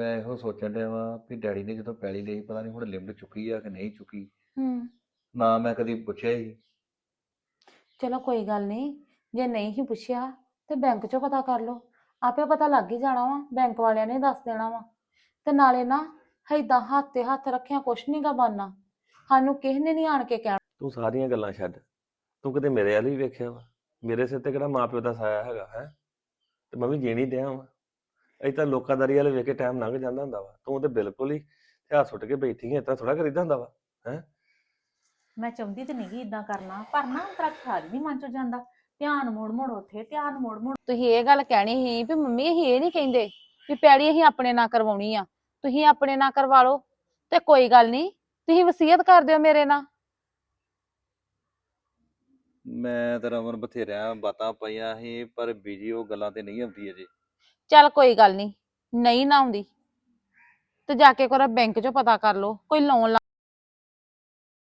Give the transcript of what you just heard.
ਮੈਂ ਇਹੋ ਸੋਚਣ ਡਿਆ ਵਾਂ ਵੀ ਡੈਡੀ ਨੇ ਜਦੋਂ ਪੈਲੀ ਲਈ ਪਤਾ ਨਹੀਂ ਹੁਣ ਲਿਮਟ ਚੁੱਕੀ ਆ ਕਿ ਨਹੀਂ ਚੁੱਕੀ। ਹੂੰ। ਨਾ ਮੈਂ ਕਦੀ ਪੁੱਛਿਆ ਹੀ। ਚਲੋ ਕੋਈ ਗੱਲ ਨਹੀਂ ਜੇ ਨਹੀਂ ਹੀ ਪੁੱਛਿਆ ਤੇ ਬੈਂਕ 'ਚੋਂ ਪਤਾ ਕਰ ਲਓ। ਆਪੇ ਪਤਾ ਲੱਗ ਹੀ ਜਾਣਾ ਵਾ ਬੈਂਕ ਵਾਲਿਆਂ ਨੇ ਦੱਸ ਦੇਣਾ ਵਾ। ਤੇ ਨਾਲੇ ਨਾ ਏਦਾਂ ਹੱਥ ਤੇ ਹੱਥ ਰੱਖਿਆ ਕੁਛ ਨਹੀਂ ਗਾ ਬਣਨਾ ਸਾਨੂੰ ਕਿਸੇ ਨੇ ਨਹੀਂ ਆਣ ਕੇ ਕਹਿਣਾ। ਤੂੰ ਸਾਰੀਆਂ ਗੱਲਾਂ ਛੱਡ। ਤੂੰ ਕਿਤੇ ਮੇਰੇ ਵਾਲੀ ਵੇਖਿਆ ਵਾ। ਮੇਰੇ ਸਿਰ ਤੇ ਕਿਹੜਾ ਮਾਪਿਓ ਦਾ ਸਾਇਆ ਹੈਗਾ ਹੈ? ਤੇ ਮੈਂ ਵੀ ਜੀਣੀ ਡਿਆ ਵਾਂ। ਅਜੇ ਤਾਂ ਲੋਕਾਦਾਰੀ ਵਾਲੇ ਵੇਖ ਕੇ ਟਾਈਮ ਲੰਘ ਜਾਂਦਾ ਹੁੰਦਾ ਵਾ। ਤੂੰ ਤੇ ਬਿਲਕੁਲ ਹੀ ਹੱਥ ਸੁੱਟ ਕੇ ਬੈਠੀ ਹੈ ਤਾਂ ਥੋੜਾ ਕਰੀਦਾ ਹੁੰਦਾ ਵਾ ਮੈਂ ਚਾਹੁੰਦੀ ਤੇ ਨਹੀਂ ਇਦਾਂ ਕਰਨਾ ਪਰ ਨਾ ਤੇਰਾ ਖਿਆਲ ਨਹੀਂ ਮਨ ਚੋਂ ਜਾਂਦਾ। ਧਿਆਨ ਮੋੜ ਮੋੜ ਉੱਥੇ ਧਿਆਨ ਮੋੜ ਮੋੜ। ਤੁਸੀਂ ਇਹ ਗੱਲ ਕਹਿਣੀ ਸੀ ਵੀ ਮੰਮੀ ਅਸੀਂ ਇਹ ਨਹੀਂ ਕਹਿੰਦੇ ਵੀ ਪੈੜੀ ਅਸੀਂ ਆਪਣੇ ਨਾਂ ਕਰਵਾਉਣੀ ਆ। ਤੁਸੀਂ ਆਪਣੇ ਨਾਂ ਕਰਵਾ ਲਓ ਤੇ ਕੋਈ ਗੱਲ ਨਹੀਂ ਤੁਸੀਂ ਵਸੀਅਤ ਕਰ ਦਿਓ ਮੇਰੇ ਨਾਲ। ਮੈਂ ਤੇ ਰਮਨ ਬਥੇਰਿਆਂ ਬਾਤਾਂ ਪਾਈਆਂ ਸੀ ਪਰ ਬੀਜੀ ਉਹ ਗੱਲਾਂ ਤੇ ਨਹੀਂ ਆਉਂਦੀ ਅਜੇ। ਚੱਲ ਕੋਈ ਗੱਲ ਨਹੀਂ ਨਹੀਂ ਨਾ ਆਉਂਦੀ। ਤੇ ਜਾ ਕੇ ਕੋਰਾ ਬੈਂਕ 'ਚੋਂ ਪਤਾ ਕਰ ਲਓ, ਕੋਈ ਲੋਨ